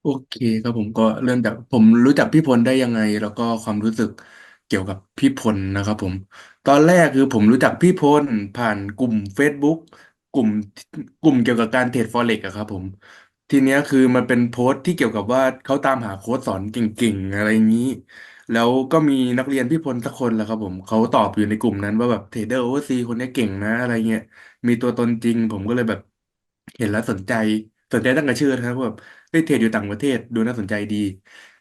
โอเคครับผมก็เริ่มจากผมรู้จักพี่พลได้ยังไง แล้วก็ความรู้สึกเกี่ยวกับพี่พลนะครับผม ตอนแรกคือผมรู้จักพี่พลผ่านกลุ่ม Facebook กลุ่มกลุ่มเกี่ยวกับการเทรดฟอเร็กอะครับผม ทีเนี้ยคือมันเป็นโพสต์ที่เกี่ยวกับว่าเขาตามหาโค้ชสอนเก่งๆ อะไรอย่างนี้ แล้วก็มีนักเรียนพี่พลสักคนแหละครับผมเขาตอบอยู่ในกลุ่มนั้นว่าแบบเทรดเดอร์โอเวอร์ซีคนเนี้ยเก่งนะอะไรเงี้ยมีตัวตนจริง ผมก็เลยแบบ เห็นแล้วสนใจสนใจตั้งแต่ชื่อนะครับแบบ เฮ้ยเทรดอยู่ต่างประเทศดูน่าสนใจดี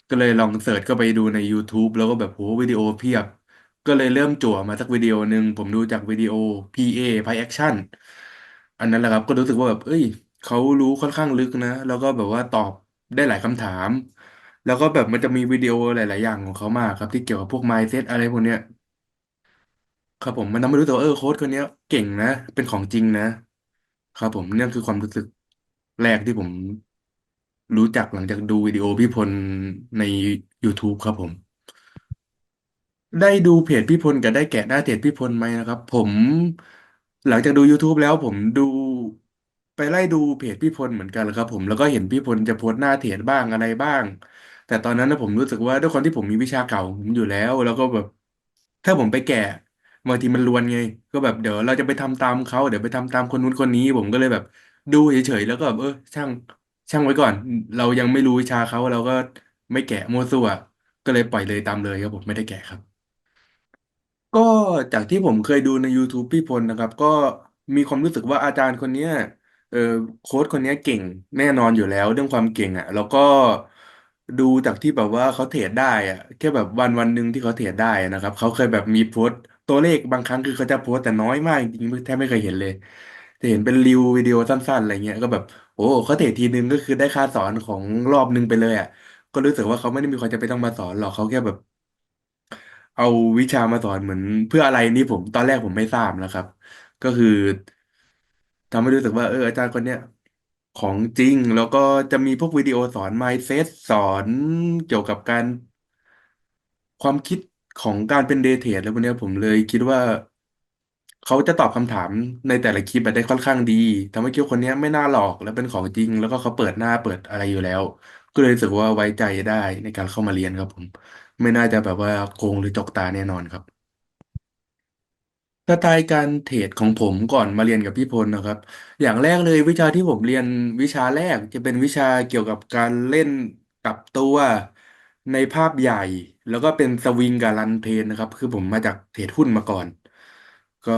ก็เลยลองเสิร์ชเข้าไปดูใน YouTube แล้วก็แบบโหวิดีโอเพียบ ก็เลยเริ่มจั่วมาสักวิดีโอหนึ่งผมดูจากวิดีโอ PA Play Action อันนั้นแหละครับก็รู้สึกว่าแบบ เอ้ยเขารู้ค่อนข้างลึกนะ แล้วก็แบบว่าตอบได้หลายคำถาม แล้วก็แบบมันจะมีวิดีโอหลาย ๆ อย่างของเขามากครับที่เกี่ยวกับพวก mindset อะไรพวกเนี้ยครับผมมันทำให้รู้สึกว่าเออโค้ชคนเนี้ยเก่งนะ เป็นของจริงนะ ครับผมนี่คือความรู้สึกแรกที่ผม รู้จักหลังจากดูวิดีโอพี่พลใน YouTube ครับผม ได้ดูเพจพี่พลกับได้แกะหน้าเพจพี่พลไหมนะครับ ผมหลังจากดู YouTube แล้วผมดูไปไล่ดูเพจพี่พลเหมือนกันครับผมแล้วก็เห็นพี่พลจะโพสต์หน้าเพจบ้างอะไรบ้าง แต่ตอนนั้นนะผมรู้สึกว่าด้วยความที่ผมมีวิชาเก่าผมอยู่แล้ว แล้วก็แบบ ถ้าผมไปแกะบางทีมันรวนไง ก็แบบเดี๋ยวเราจะไปทำตามเขาเดี๋ยวไปทำตามคนนู้นคนนี้ ผมก็เลยแบบ ดูเฉยๆแล้วก็แบบเออช่าง ช่างไว้ก่อน เรายังไม่รู้วิชาเขาเราก็ไม่แกะมั่วซั่วก็เลยปล่อยเลยตามเลยครับผมไม่ได้แกะครับ ก็จากที่ผมเคยดูใน YouTube พี่พลนะครับ ก็มีความรู้สึกว่าอาจารย์คนเนี้ยเออโค้ชคนเนี้ยเก่งแน่นอนอยู่แล้วเรื่องความเก่งอะ แล้วก็ดูจากที่แบบว่าเขาเทรดได้อะแค่แบบวันวันหนึ่งที่เขาเทรดได้นะครับเขาเคยแบบมีโพสต์ตัวเลขบางครั้งคือเขาจะโพสต์แต่น้อยมากจริงๆแทบไม่เคยเห็นเลย จะเห็นเป็นรีววิดีโอสั้นๆอะไรเงี้ยก็แบบโอ้เขาเทรดทีนึงก็คือได้ค่าสอนของรอบนึงไปเลยอะก็รู้สึกว่าเขาไม่ได้มีความจำเป็นต้องมาสอนหรอกเขาแค่แบบ เอาวิชามาสอนเหมือน เพื่ออะไรนี่ผมตอนแรกผมไม่ทราบนะครับ ก็คือทำให้รู้สึกว่าเอออาจารย์คนเนี้ยของจริงแล้วก็จะมีพวกวิดีโอสอน mindset สอนเกี่ยวกับการความคิดของการเป็นเดย์เทรดแล้วพวกเนี้ยผมเลยคิดว่า เขาจะตอบคำถามในแต่ละคลิปแบบได้ค่อนข้างดีทำให้คิดว่าคนเนี้ยไม่น่าหลอกและเป็นของจริง แล้วก็เขาเปิดหน้าเปิดอะไรอยู่แล้ว ก็เลยรู้สึกว่าไว้ใจได้ในการเข้ามาเรียนครับผม ไม่น่าจะแบบว่าโกงหรือจกตาแน่นอนครับ สไตล์การเทรดของผมก่อนมาเรียนกับพี่พลนะครับ อย่างแรกเลยวิชาที่ผมเรียนวิชาแรกจะเป็นวิชาเกี่ยวกับการเล่นกับตัวในภาพใหญ่ แล้วก็เป็นสวิงกับรันเทรนนะครับ คือผมมาจากเทรดหุ้นมาก่อน ก็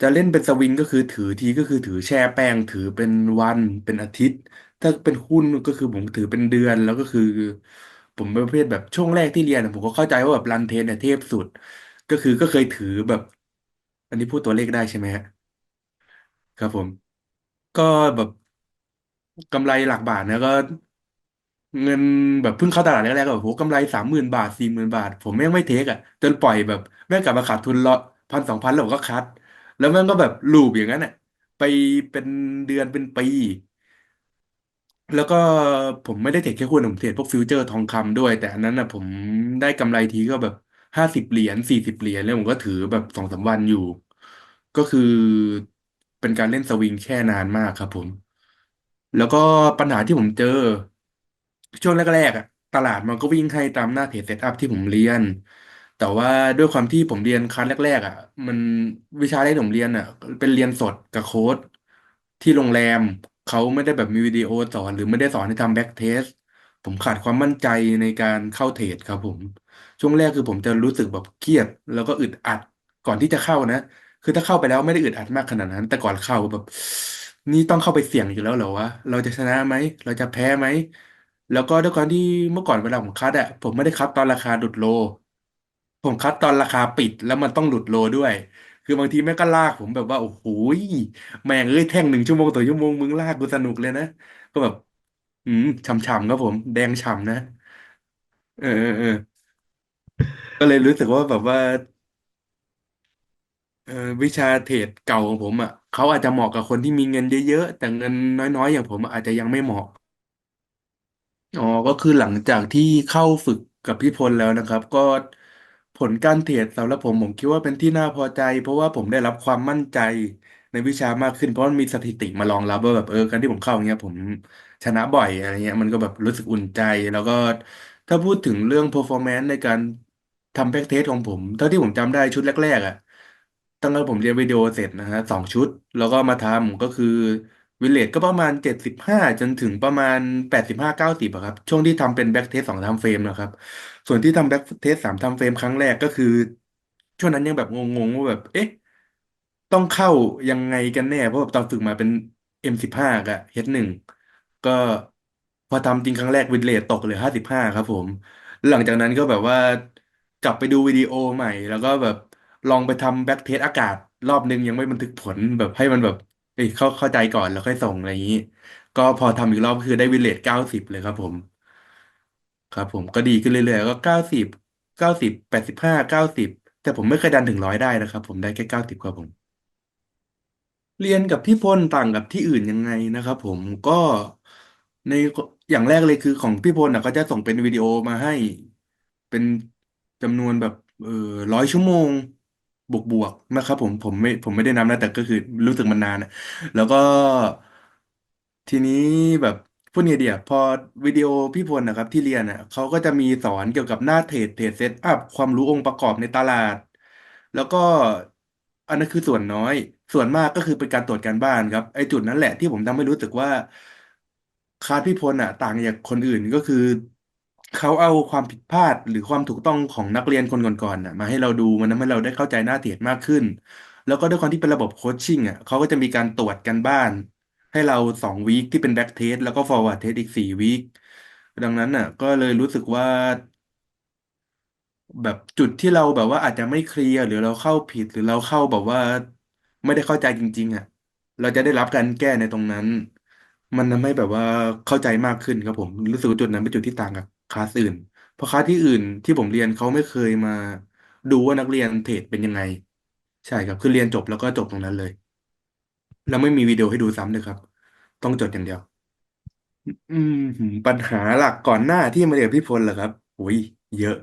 จะเล่นเป็นสวิงก็คือถือทีก็คือถือแช่แป้ง ถือเป็นวันเป็นอาทิตย์ ถ้าเป็นหุ้นก็คือผมถือเป็นเดือนแล้วก็คือ ผมเป็นประเภทแบบช่วงแรกที่เรียนอะผมก็เข้าใจว่าแบบรันเทนเนี่ยเทพสุด ก็คือก็เคยถือแบบ อันนี้พูดตัวเลขได้ใช่ไหมฮะครับผม ก็แบบกำไรหลักบาทนะก็ เงินแบบเพิ่งเข้าตลาดแรกๆก็แบบโหกำไรสามหมื่นบาทสี่หมื่นบาท ผมแม่งไม่เทคอะจนปล่อยแบบแม่งกลับมาขาดทุนละ พันสองพันแล้วผมก็คัด แล้วม่งก็แบบลูปอย่างนั้นอะไปเป็นเดือนเป็นปี แล้วก็ผมไม่ได้เทรดแค่หุ้นผมเทรดพวกฟิวเจอร์ทองคำด้วย แต่อันนั้นนะผมได้กำไรทีก็แบบห้าสิบเหรียญสี่สิบเหรียญแล้วผมก็ถือแบบสองสามวันอยู่ ก็คือเป็นการเล่นสวิงแค่นานมากครับผม แล้วก็ปัญหาที่ผมเจอ ช่วงแรกๆอะตลาดมันก็วิ่งให้ตามหน้าเพจเซตอัพที่ผมเรียน แต่ว่าด้วยความที่ผมเรียนคลาสแรก ๆ อะ มันวิชาแรกที่ผมเรียนอะ เป็นเรียนสดกับโค้ดที่โรงแรมเขาไม่ได้แบบมีวิดีโอสอนหรือไม่ได้สอนให้ทำแบ็กเทสผมขาดความมั่นใจในการเข้าเทรดครับผม ช่วงแรกคือผมจะรู้สึกแบบเครียด แล้วก็อึดอัดก่อนที่จะเข้านะ คือถ้าเข้าไปแล้วไม่ได้อึดอัดมากขนาดนั้น แต่ก่อนเข้าแบบ นี่ต้องเข้าไปเสี่ยงอยู่แล้วเหรอวะเราจะชนะไหมเราจะแพ้ไหมแล้วก็ด้วยความที่เมื่อก่อนเวลาผมคัดอะผมไม่ได้คัดตอนราคาหลุดโล ผมคัดตอนราคาปิดแล้วมันต้องหลุดโลด้วย คือบางทีแม่งก็ลากผมแบบว่า โอ้โหยแม่งเอ้ยแท่งหนึ่งชั่วโมงต่อชั่วโมงมึงลากกูสนุกเลยนะ ก็แบบ อืมฉ่ำๆครับผม แดงฉ่ำนะ เออเออเออก็เลยรู้สึกว่าแบบว่า เออวิชาเทรดเก่าของผมอะเขาอาจจะเหมาะกับคนที่มีเงินเยอะๆแต่เงินน้อยๆอย่างผมอาจจะยังไม่เหมาะอ๋อก็คือหลังจากที่เข้าฝึกกับพี่พลแล้วนะครับ ก็ ผลการเทรดสำหรับผมผมคิดว่าเป็นที่น่าพอใจ เพราะว่าผมได้รับความมั่นใจในวิชามากขึ้นเพราะมันมีสถิติมารองรับว่าแบบเออการที่ผมเข้าอย่างเงี้ย ผมชนะบ่อยอะไรเงี้ยมันก็แบบรู้สึกอุ่นใจ แล้วก็ถ้าพูดถึงเรื่อง performance ในการทำแบ็กเทสของผมเท่าที่ผมจำได้ชุดแรกๆอะตั้งแต่ผมเรียนวิดีโอเสร็จนะฮะสองชุด แล้วก็มาทำก็คือวิเลทก็ประมาณเจ็ดสิบห้าจนถึงประมาณแปดสิบห้าเก้าสิบอะครับ ช่วงที่ทำเป็นแบ็กเทสสองทำเฟรมนะครับ ส่วนที่ทำแบ็กเทสสามทำเฟรมครั้งแรกก็คือ ช่วงนั้นยังแบบงงๆว่าแบบ เอ๊ะ ต้องเข้ายังไงกันแน่ เพราะแบบตอนฝึกมาเป็น M15 กับ H1 ก็พอทำจริงครั้งแรกวินเลทตกเหลือห้าสิบห้าครับผม หลังจากนั้นก็แบบว่ากลับไปดูวิดีโอใหม่ แล้วก็แบบลองไปทำแบ็กเทสอากาศ รอบนึงยังไม่บันทึกผลแบบให้มันแบบเอ้ยเข้าเข้าใจก่อนแล้วค่อยส่งอะไรอย่างนี้ ก็พอทำอีกรอบก็คือได้วินเลทเก้าสิบเลยครับผม ครับผมก็ดีขึ้นเรื่อยๆ ก็เก้าสิบเก้าสิบแปดสิบห้าเก้าสิบแต่ผมไม่เคยดันถึงร้อยได้นะครับผมได้แค่เก้าสิบครับผม เรียนกับพี่พลต่างกับที่อื่นยังไงนะครับผมก็ในอย่างแรกเลยคือของพี่พลนะก็จะส่งเป็นวิดีโอมาให้ เป็นจำนวนแบบเออร้อยชั่วโมง บวกบวกนะครับผมผมไม่ผมไม่ได้นับนะแต่ก็คือรู้สึกมันนานนะแล้วก็ทีนี้แบบ พูดไงเดียพอวิดีโอพี่พลนะครับที่เรียนอะเขาก็จะมีสอนเกี่ยวกับหน้าเทรดเทรดเซตอัพความรู้องค์ประกอบในตลาด แล้วก็อันนั้นคือส่วนน้อย ส่วนมากก็คือเป็นการตรวจการบ้านครับไอ้จุดนั้นแหละที่ผมทำให้รู้สึกว่าคลาสพี่พลอะ ต่างจากคนอื่นก็คือเขาเอาความผิดพลาดหรือความถูกต้องของนักเรียนคนก่อนๆน่ะมาให้เราดูมันทำให้เราได้เข้าใจหน้าเทรดมากขึ้น แล้วก็ด้วยความที่เป็นระบบโคชชิ่งอะเขาก็จะมีการตรวจการบ้าน ให้เราสองวีคที่เป็นแบ็กเทสแล้วก็ฟอร์วาร์ดเทสอีกสี่วีคดังนั้นอะ ก็เลยรู้สึกว่า แบบจุดที่เราแบบว่าอาจจะไม่เคลียร์หรือเราเข้าผิดหรือเราเข้าแบบว่า ไม่ได้เข้าใจจริง ๆ อะ เราจะได้รับการแก้ในตรงนั้น มันทำให้แบบว่าเข้าใจมากขึ้นครับผม รู้สึกว่าจุดนั้นเป็นจุดที่ต่างกับคลาสอื่น เพราะคลาสที่อื่นที่ผมเรียนเขาไม่เคยมา ดูว่านักเรียนเทรดเป็นยังไง ใช่ครับคือเรียนจบแล้วก็จบตรงนั้นเลย แล้วไม่มีวิดีโอให้ดูซ้ำเลยครับ ต้องจดอย่างเดียว อืมปัญหาหลักก่อนหน้าที่มาเรียนพี่พลเหรอครับอุ้ยเยอะ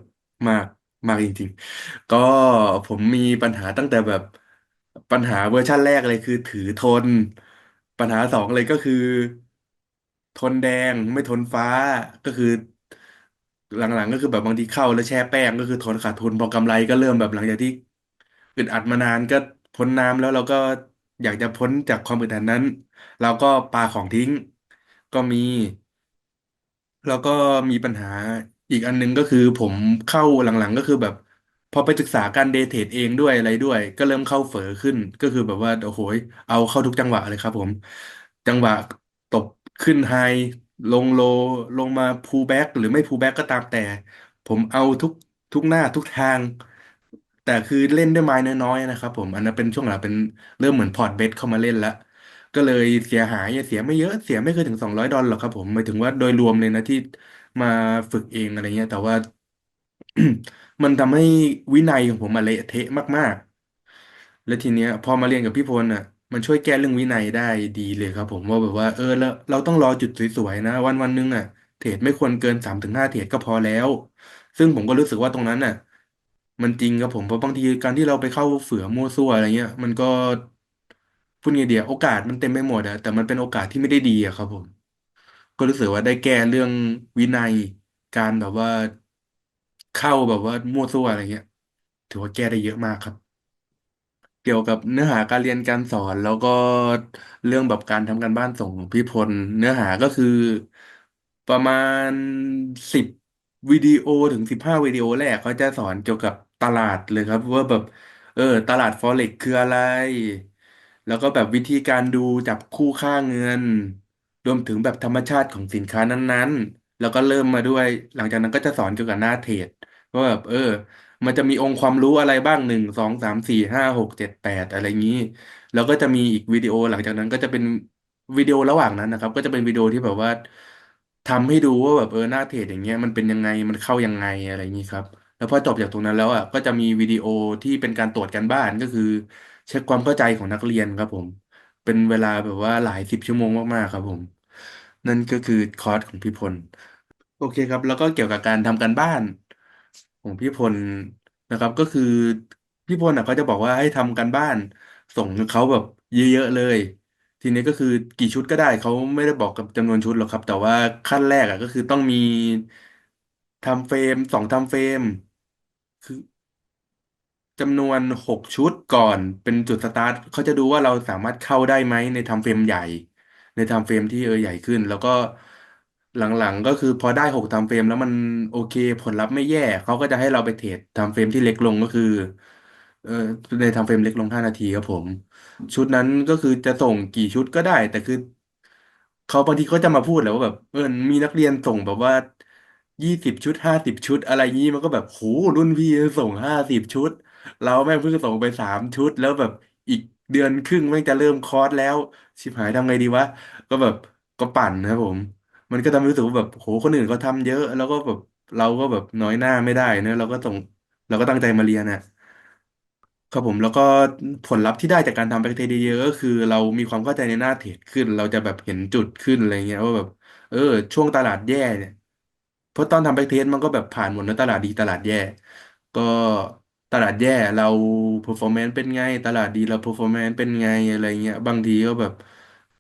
มากมากจริงๆ ก็ผมมีปัญหาตั้งแต่แบบปัญหาเวอร์ชันแรกเลยคือถือทน ปัญหาสองเลยก็คือ ทนแดงไม่ทนฟ้าก็คือ หลังๆ ก็คือแบบบางทีเข้าแล้วแช่แป้งก็คือทนขาดทุนพอกำไรก็เริ่มแบบหลังจากที่อึดอัดมานานก็พ้นน้ำแล้วเราก็ อยากจะพ้นจากความอึดอัดนั้น เราก็ปาของทิ้ง ก็มี แล้วก็มีปัญหาอีกอันนึงก็คือผมเข้าหลังๆก็คือแบบ พอไปศึกษาการเดย์เทรดเองด้วยอะไรด้วย ก็เริ่มเข้าเฝอขึ้น ก็คือแบบว่าโอ้โหยเอาเข้าทุกจังหวะเลยครับ ผม จังหวะตบขึ้นไฮลงโลลงมาพูลแบ็กหรือไม่พูลแบ็กก็ตามแต่ ผมเอาทุกทุกหน้าทุกทาง แต่คือเล่นด้วยไม้น้อยๆนะครับผมอันนั้นเป็นช่วงหลังเป็นเริ่มเหมือนพอร์ตเบสเข้ามาเล่นละก็เลยเสียหายเสียไม่เยอะเสียไม่เคยถึงสองร้อยดอลลาร์หรอกครับผมหมายถึงว่าโดยรวมเลยนะที่มาฝึกเองอะไรเงี้ย แต่ว่า มันทำให้วินัยของผมมาเละเทะมากๆ แล้วทีเนี้ย พอมาเรียนกับพี่พลอะ มันช่วยแก้เรื่องวินัยได้ดีเลยครับ ผมว่าแบบว่าเออแล้วเราต้องรอจุดสวยๆนะ วันวันนึงอะเทรดไม่ควรเกินสามถึงห้าเทรดก็พอแล้ว ซึ่งผมก็รู้สึกว่าตรงนั้นน่ะ มันจริงครับผมเพราะบางทีการที่เราไปเข้าเฝือมั่วซั่วอะไรเงี้ย มันก็พูดไงเดียโอกาสมันเต็มไปหมดอะแต่มันเป็นโอกาสที่ไม่ได้ดีอะครับผม ก็รู้สึกว่าได้แก้เรื่องวินัยการแบบว่าเข้าแบบว่ามั่วซั่วอะไรเงี้ย ถือว่าแก้ได้เยอะมากครับ เกี่ยวกับเนื้อหาการเรียนการสอนแล้วก็เรื่องแบบการทำการบ้านส่งของพี่พล เนื้อหาก็คือประมาณสิบวิดีโอถึงสิบห้าวิดีโอแรกเขาจะสอนเกี่ยวกับ ตลาดเลยครับ ว่าแบบ เออ ตลาดฟอเร็กคืออะไร แล้วก็แบบวิธีการดูจับคู่ค่าเงิน รวมถึงแบบธรรมชาติของสินค้านั้นๆ แล้วก็เริ่มมาด้วย หลังจากนั้นก็จะสอนเกี่ยวกับหน้าเทรดว่าแบบเออ มันจะมีองค์ความรู้อะไรบ้างหนึ่งสองสามสี่ห้าหกเจ็ดแปดอะไรอย่างนี้ แล้วก็จะมีอีกวิดีโอหลังจากนั้นก็จะเป็นวิดีโอระหว่างนั้นนะครับ ก็จะเป็นวิดีโอที่แบบว่าทำให้ดูว่าแบบเออหน้าเทรดอย่างเงี้ยมันเป็นยังไงมันเข้ายังไงอะไรอย่างนี้ครับ แล้วพอจบจากตรงนั้นแล้วอะก็จะมีวิดีโอที่เป็นการตรวจการบ้านก็คือ เช็คความเข้าใจของนักเรียนครับผม เป็นเวลาแบบว่าหลายสิบชั่วโมงมากๆครับผม นั่นก็คือคอร์สของพี่พล โอเคครับ แล้วก็เกี่ยวกับการทำการบ้านของพี่พลนะครับ ก็คือพี่พลอะเขาจะบอกว่าให้ทำการบ้าน ส่งเขาแบบเยอะๆเลย ทีนี้ก็คือกี่ชุดก็ได้เขาไม่ได้บอกกับจำนวนชุดหรอกครับ แต่ว่าขั้นแรกอะก็คือต้องมีทำเฟรมสองทำเฟรม คือจำนวนหกชุดก่อนเป็นจุดสตาร์ทเขาจะดูว่าเราสามารถเข้าได้ไหมในทม์เฟรมใหญ่ ในทม์เฟรมที่เออใหญ่ขึ้น แล้วก็หลังๆ ก็คือพอได้หกทม์เฟรมแล้วมันโอเค ผลลัพธ์ไม่แย่เขาก็จะให้เราไปเทรดทม์เฟรมที่เล็กลงก็คือเออในทม์เฟรมเล็กลงห้านาทีครับผม ชุดนั้นก็คือจะส่งกี่ชุดก็ได้ แต่คือเขาบางทีเขาจะมาพูดแหละว่าแบบเออมีนักเรียนส่งแบบว่า ยี่สิบชุดห้าสิบชุด อะไรงี้มันก็แบบโหรุ่นพี่ส่งห้าสิบชุด เราแม่งเพิ่งส่งไปสามชุด แล้วแบบอีกเดือนครึ่งแม่งจะเริ่มคอร์สแล้ว ชิบหายทำไงดีวะ ก็แบบก็ปั่นนะครับผม มันก็ทำให้รู้สึกว่าแบบโหคนอื่นเขาทำเยอะ แล้วก็แบบเราก็แบบน้อยหน้าไม่ได้เนะเราก็ส่งเราก็ตั้งใจมาเรียนน่ะ ครับผมแล้วก็ผลลัพธ์ที่ได้จากการทำแบ็กเทรดเยอะก็คือ เรามีความเข้าใจในหน้าเทรดขึ้น เราจะแบบเห็นจุดขึ้นอะไรเงี้ยว่าแบบ เออ ช่วงตลาดแย่เนี่ย เพราะตอนทำแบ็กเทสมันก็แบบผ่านหมดนะตลาดดีตลาดแย่ ก็ตลาดแย่เรา performance เป็นไง ตลาดดีเรา performance เป็นไงอะไรเงี้ย บางทีก็แบบ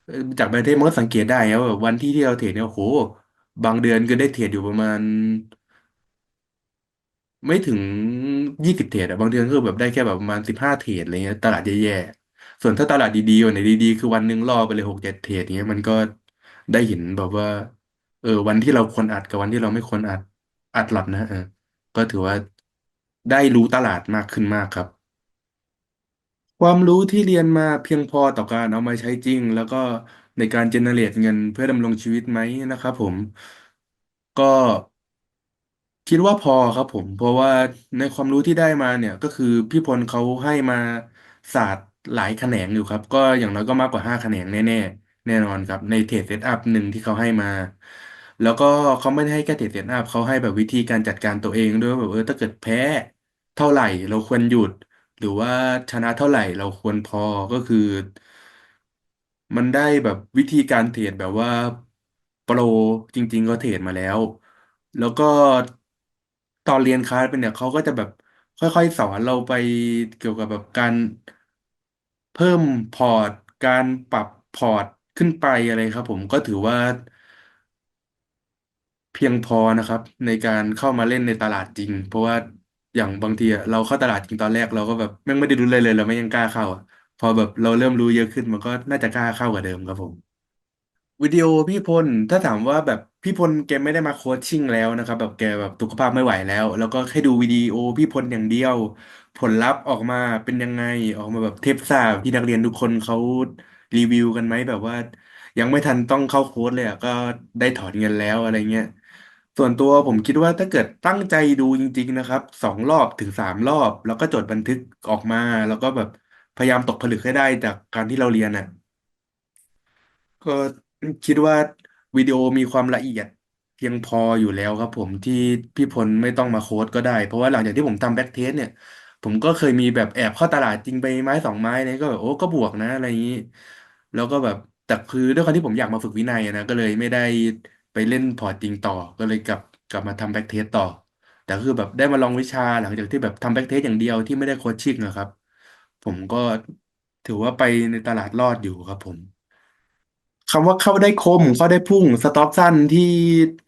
เอ่อจากแบ็กเทสมันก็สังเกตได้นะว่าแบบวันที่ที่เราเทรดเนี่ยโอ้โห บางเดือนก็ได้เทรดอยู่ประมาณ ไม่ถึงยี่สิบเทรดอะบางเดือนคือแบบได้แค่แบบประมาณสิบห้าเทรดอะไรเงี้ยตลาดแย่ๆส่วนถ้าตลาดดีๆวันไหนดีๆ คือวันหนึ่งล่อไปเลยหกเจ็ดเทรดเงี้ยมันก็ได้เห็นแบบว่า เออ วันที่เราควรอัดกับวันที่เราไม่ควรอัด อัดหลับนะเออ ก็ถือว่าได้รู้ตลาดมากขึ้นมากครับ ความรู้ที่เรียนมาเพียงพอต่อการเอามาใช้จริง แล้วก็ในการเจเนเรตเงินเพื่อดำรงชีวิตไหมนะครับผม ก็คิดว่าพอครับผม เพราะว่าในความรู้ที่ได้มาเนี่ย ก็คือพี่พลเขาให้มาศาสตร์หลายแขนงอยู่ครับ ก็อย่างน้อยก็มากกว่าห้าแขนงแน่ๆ แน่นอนครับ ในเทรดเซตอัพหนึ่งที่เขาให้มา แล้วก็เขาไม่ได้ให้แค่เทรดเซตอัพเขาให้แบบวิธีการจัดการตัวเองด้วยว่าแบบเออถ้าเกิดแพ้เท่าไหร่เราควรหยุด หรือว่าชนะเท่าไหร่เราควรพอก็คือ มันได้แบบวิธีการเทรดแบบว่าโปรจริง ๆ ก็เทรดมาแล้ว แล้วก็ตอนเรียนคลาสเป็นเนี่ยเขาก็จะแบบค่อย ๆ สอนเราไปเกี่ยวกับแบบการเพิ่มพอร์ต การปรับพอร์ตขึ้นไปอะไรครับผมก็ถือว่า เพียงพอนะครับ ในการเข้ามาเล่นในตลาดจริง เพราะว่าอย่างบางทีอะเราเข้าตลาดจริงตอนแรกเราก็แบบแม่งไม่ได้รู้เลยเลย เราไม่ยังกล้าเข้าอะพอแบบเราเริ่มรู้เยอะขึ้นมันก็น่าจะกล้าเข้ากว่าเดิมครับผม วิดีโอพี่พลถ้าถามว่าแบบพี่พลแกไม่ได้มาโค้ชชิ่งแล้วนะครับ แบบแกแบบสุขภาพไม่ไหวแล้ว แล้วก็แค่ดูวิดีโอพี่พลอย่างเดียว ผลลัพธ์ออกมาเป็นยังไงออกมาแบบเทปซ่าที่นักเรียนทุกคนเขารีวิวกันไหมแบบว่า ยังไม่ทันต้องเข้าโค้ชเลยอะก็ได้ถอนเงินแล้วอะไรเงี้ย ส่วนตัวผมคิดว่าถ้าเกิดตั้งใจดูจริง ๆ นะครับสองรอบถึงสามรอบ แล้วก็จดบันทึกออกมา แล้วก็แบบพยายามตกผลึกให้ได้จากการที่เราเรียนอะ ก็คิดว่าวิดีโอมีความละเอียดเพียงพออยู่แล้วครับผมที่พี่พลไม่ต้องมาโค้ดก็ได้ เพราะว่าหลังจากที่ผมทำแบ็กเทสเนี่ย ผมก็เคยมีแบบแอบเข้าตลาดจริงไปไม้สองไม้เนี่ยก็แบบโอ้ก็บวกนะอะไรอย่างนี้ แล้วก็แบบแต่คือด้วยความที่ผมอยากมาฝึกวินัยอะนะก็เลยไม่ได้ ไปเล่นพอร์ตจริงต่อ ก็เลยกลับกลับมาทำแบ็กเทสต่อ แต่คือแบบได้มาลองวิชาหลังจากที่แบบทำแบ็กเทสอย่างเดียวที่ไม่ได้โคชชิ่งนะครับ ผมก็ถือว่าไปในตลาดรอดอยู่ครับผม คำว่าเข้าได้คมเข้าได้พุ่งสต็อปสั้นที่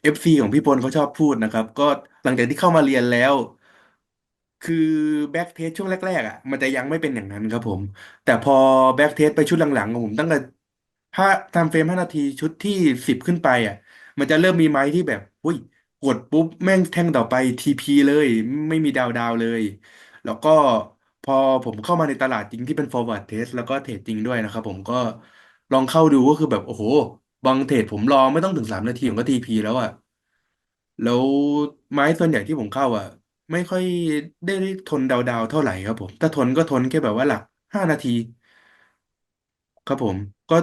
เอฟซีของพี่พลเขาชอบพูดนะครับ ก็หลังจากที่เข้ามาเรียนแล้ว คือแบ็กเทสช่วงแรกๆอะมันจะยังไม่เป็นอย่างนั้นครับผม แต่พอแบ็กเทสไปชุดหลังๆของผมตั้งแต่ถ้าทำเฟรมห้านาทีชุดที่สิบขึ้นไปอะ มันจะเริ่มมีไม้ที่แบบอุ้ยกดปุ๊บแม่งแท่งต่อไปทีพีเลย ไม่มีดาวดาวเลย แล้วก็พอผมเข้ามาในตลาดจริงที่เป็น forward test แล้วก็เทรดจริงด้วยนะครับผมก็ลองเข้าดูก็คือแบบโอ้โห บางเทรดผมรอไม่ต้องถึงสามนาทีผมก็ทีพีแล้วอะแล้วไม้ส่วนใหญ่ที่ผมเข้าอะไม่ค่อยได้ทนดาวๆเท่าไหร่ครับผม ถ้าทนก็ทนแค่แบบว่าหลักห้านาที ครับผม ก็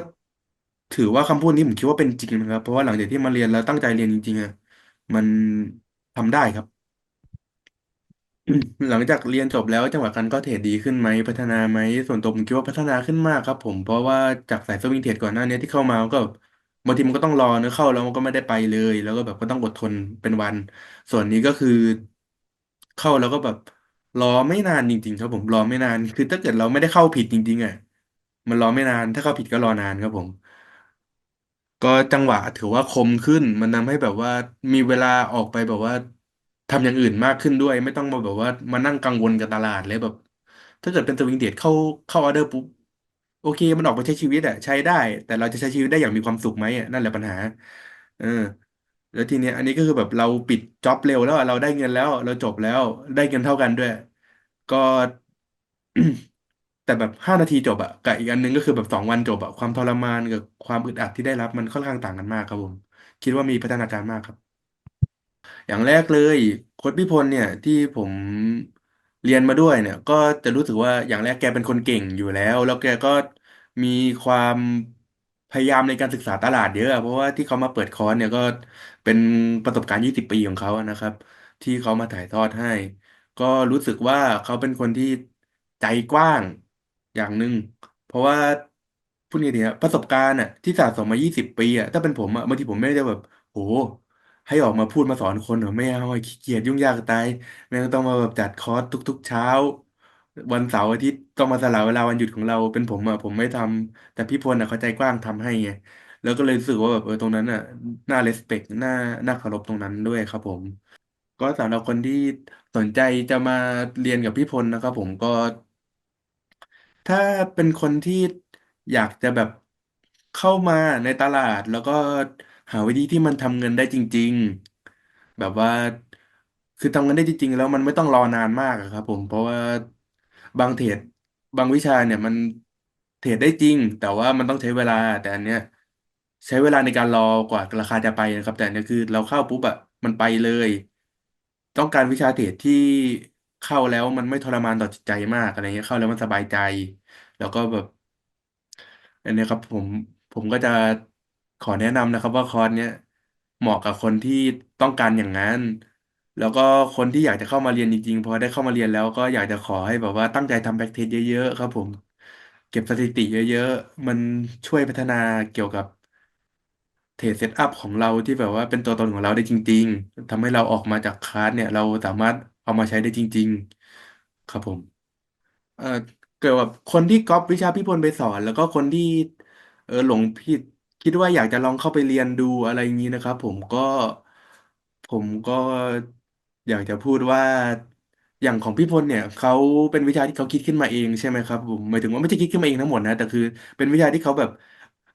ถือว่าคำพูดนี้ผมคิดว่าเป็นจริงนะครับ เพราะว่าหลังจากที่มาเรียนแล้วตั้งใจเรียนจริงๆอะมันทำได้ครับ หลังจากเรียนจบแล้วจังหวะการก็เทรดดีขึ้นไหมพัฒนาไหมส่วนตัวผมคิดว่าพัฒนาขึ้นมากครับผมเพราะว่าจากสายสวิงเทรดก่อนหน้านี้ที่เข้ามาก็บางทีมันก็ต้องรอเนื้อะเข้าแล้วมันก็ไม่ได้ไปเลย แล้วก็แบบก็ต้องอดทนเป็นวัน ส่วนนี้ก็คือ เข้าแล้วก็แบบรอไม่นานจริง ๆ ครับผมรอไม่นาน คือถ้าเกิดเราไม่ได้เข้าผิดจริงๆอะมันรอไม่นาน ถ้าเข้าผิดก็รอนานครับผม ก็จังหวะถือว่าคมขึ้น มันทำให้แบบว่ามีเวลาออกไปแบบว่าทำอย่างอื่นมากขึ้นด้วย ไม่ต้องมาแบบว่ามานั่งกังวลกับตลาดเลยแบบ ถ้าเกิดเป็นสวิงเดทเข้าเข้าออเดอร์ปุ๊บโอเค มันออกไปใช้ชีวิตอะใช้ได้ แต่เราจะใช้ชีวิตได้อย่างมีความสุขไหมอะนั่นแหละปัญหา เออ แล้วทีเนี้ย อันนี้ก็คือแบบเราปิดจ็อบเร็วแล้วอะเราได้เงินแล้ว เราจบแล้วได้เงินเท่ากันด้วย ก็ แต่แบบห้านาทีจบอะกับอีกอันนึงก็คือแบบสองวันจบอะความทรมานกับความอึดอัดที่ได้รับมันค่อนข้างต่างกันมากครับผม คิดว่ามีพัฒนาการมากครับ อย่างแรกเลยโค้ชพี่พลเนี่ยที่ผมเรียนมาด้วยเนี่ย ก็จะรู้สึกว่าอย่างแรกแกเป็นคนเก่งอยู่แล้ว แล้วแกก็มีความพยายามในการศึกษาตลาดเยอะเพราะว่าที่เขามาเปิดคอร์สเนี่ยก็เป็นประสบการณ์20ปีของเขานะครับ ที่เขามาถ่ายทอดให้ ก็รู้สึกว่าเขาเป็นคนที่ใจกว้าง อย่างหนึ่งเพราะว่าพูดง่ายๆประสบการณ์อะที่สะสมมา20ปีอะถ้าเป็นผมอะบางทีผมไม่ได้แบบโหให้ออกมาพูดมาสอนคนเหรอไม่เอาอะขี้เกียจยุ่งยากตายแม่งต้องมาแบบจัดคอร์สทุก ๆ เช้า วันเสาร์อาทิตย์ต้องมาสละเวลาวันหยุดของเราเป็นผมอะผมไม่ทำแต่พี่พลอะเขาใจกว้างทำให้ไงแล้วก็เลยรู้สึกว่าแบบเออตรงนั้นอะน่าเรสเ c คน่าน่าเคารพตรงนั้นด้วยครับผม ก็สำหรับคนที่สนใจจะมาเรียนกับพี่พลนะครับผมก็ ถ้าเป็นคนที่อยากจะแบบเข้ามาในตลาด แล้วก็หาวิธีที่มันทำเงินได้จริง ๆ แบบว่าคือทำเงินได้จริง ๆ แล้วมันไม่ต้องรอนานมากอะครับ ผมเพราะว่าบางเทรดบางวิชาเนี่ยมันเทรดได้จริง แต่ว่ามันต้องใช้เวลา แต่อันเนี้ยใช้เวลาในการรอกว่าราคาจะไปนะครับ แต่อันเนี้ยคือเราเข้าปุ๊บอะมันไปเลย ต้องการวิชาเทรดที่ เข้าแล้วมันไม่ทรมานต่อจิตใจมากอะไรเงี้ย เข้าแล้วมันสบายใจ แล้วก็แบบ อันเนี้ยครับ ผมผมก็จะขอแนะนำนะครับ ว่าคอร์สเนี้ยเหมาะกับคนที่ต้องการอย่างนั้น แล้วก็คนที่อยากจะเข้ามาเรียนจริงๆพอได้เข้ามาเรียนแล้วก็อยากจะขอให้แบบว่าตั้งใจทำแบ็กเทสเยอะๆครับ ผม เก็บสถิติเยอะๆ มันช่วยพัฒนาเกี่ยวกับเทรดเซตอัพของเราที่แบบว่าเป็นตัวตนของเราได้จริง ๆทำให้เราออกมาจากคลาสเนี่ย เราสามารถ เอามาใช้ได้จริง ๆ ครับผม เอ่อ เกิดแบบคนที่ก๊อปวิชาพี่พลไปสอน แล้วก็คนที่ เออหลงผิด คิดว่าอยากจะลองเข้าไปเรียนดูอะไรอย่างนี้นะครับ ผมก็ ผมก็อยากจะพูดว่าอย่างของพี่พลเนี่ยเขาเป็นวิชาที่เขาคิดขึ้นมาเองใช่ไหมครับผมหมายถึงว่าไม่ใช่คิดขึ้นมาเองทั้งหมดนะแต่คือ เป็นวิชาที่เขาแบบ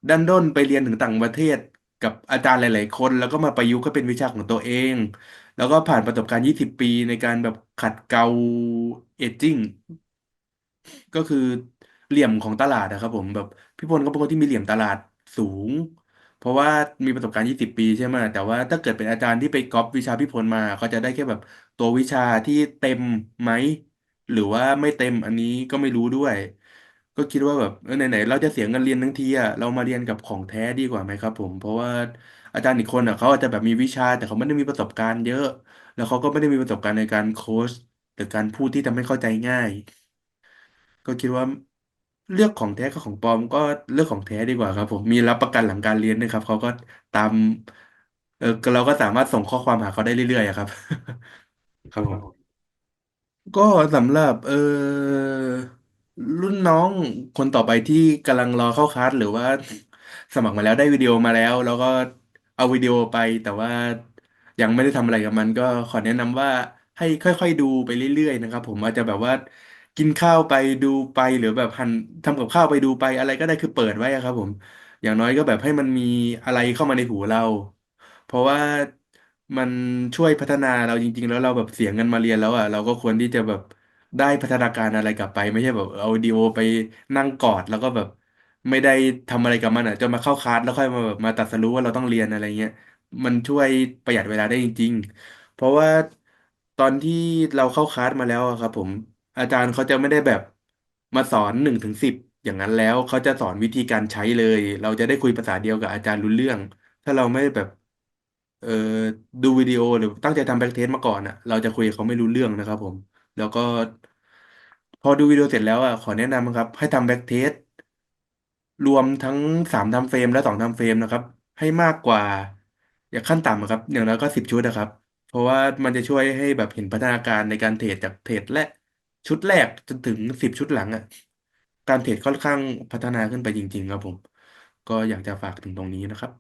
ดันด้นไปเรียนถึงต่างประเทศ กับอาจารย์หลาย ๆ คน แล้วก็มาประยุกต์ให้เป็นวิชาของตัวเอง แล้วก็ผ่านประสบการณ์ 20 ปีในการแบบขัดเกลาเอจจิ้งก็คือเหลี่ยมของตลาดนะครับผมแบบพี่พลก็เป็นคนที่มีเหลี่ยมตลาดสูง เพราะว่ามีประสบการณ์ 20 ปีใช่ไหมแต่ว่าถ้าเกิดเป็นอาจารย์ที่ไปก๊อปวิชาพี่พลมาเขาจะได้แค่แบบตัววิชาที่เต็มไหม หรือว่าไม่เต็มอันนี้ก็ไม่รู้ด้วย ก็คิดว่าแบบเออไหนๆเราจะเสียเงินเรียนทั้งทีอะเรามาเรียนกับของแท้ดีกว่าไหมครับ ผม เพราะว่า อาจารย์อีกคนอะเขาอาจจะแบบมีวิชา แต่เขาไม่ได้มีประสบการณ์เยอะ แล้วเขาก็ไม่ได้มีประสบการณ์ในการโค้ชหรือการพูดที่ทำให้เข้าใจง่าย ก็คิดว่าเลือกของแท้กับของปลอมก็เลือกของแท้ดีกว่าครับ ผมมีรับประกันหลังการเรียนด้วยครับเขาก็ตามเออเราก็สามารถส่งข้อความหาเขาได้เรื่อยๆอะครับ ครับผมก็สำหรับเออรุ่นน้องคนต่อไปที่กำลังรอเข้าคลาสหรือว่า สมัครมาแล้วได้วิดีโอมาแล้ว แล้วก็ เอาวิดีโอไป แต่ว่ายังไม่ได้ทำอะไรกับมัน ก็ขอแนะนำว่าให้ค่อยๆดูไปเรื่อยๆนะครับผมอาจจะแบบว่ากินข้าวไปดูไปหรือแบบหั่นทำกับข้าวไปดูไปอะไรก็ได้คือเปิดไว้อะครับ ผม อย่างน้อยก็แบบให้มันมีอะไรเข้ามาในหูเรา เพราะว่ามันช่วยพัฒนาเราจริง ๆ แล้วเราแบบเสียเงินมาเรียนแล้วอะเราก็ควรที่จะแบบได้พัฒนาการอะไรกลับไป ไม่ใช่แบบเอาวิดีโอไปนั่งกอดแล้วก็แบบ ไม่ได้ทำอะไรกับมันอะจนมาเข้าคลาสแล้วค่อยมาแบบมาตรัสรู้ว่าเราต้องเรียนอะไรเงี้ยมันช่วยประหยัดเวลาได้จริง ๆ เพราะว่าตอนที่เราเข้าคลาสมาแล้วอะครับผมอาจารย์เขาจะไม่ได้แบบมาสอนหนึ่งถึงสิบอย่างนั้นแล้วเขาจะสอนวิธีการใช้เลย เราจะได้คุยภาษาเดียวกับอาจารย์รู้เรื่อง ถ้าเราไม่แบบ เอ่อดูวิดีโอหรือตั้งใจทำแบ็กเทสมาก่อนอะ เราจะคุยกับเขาไม่รู้เรื่องนะครับผม แล้วก็พอดูวิดีโอเสร็จแล้วอะขอแนะนำครับ ให้ทำแบ็กเทส รวมทั้งสามทำเฟรม และสองทำเฟรมนะครับ ให้มากกว่า อย่างขั้นต่ำอะครับ อย่างน้อยก็สิบชุดนะครับ เพราะว่ามันจะช่วยให้แบบเห็นพัฒนาการในการเทรดจากเทรดและชุดแรกจนถึงสิบชุดหลังอะการเทรดค่อนข้างพัฒนาขึ้นไปจริง ๆ ครับผม ก็อยากจะฝากถึงตรงนี้นะครับ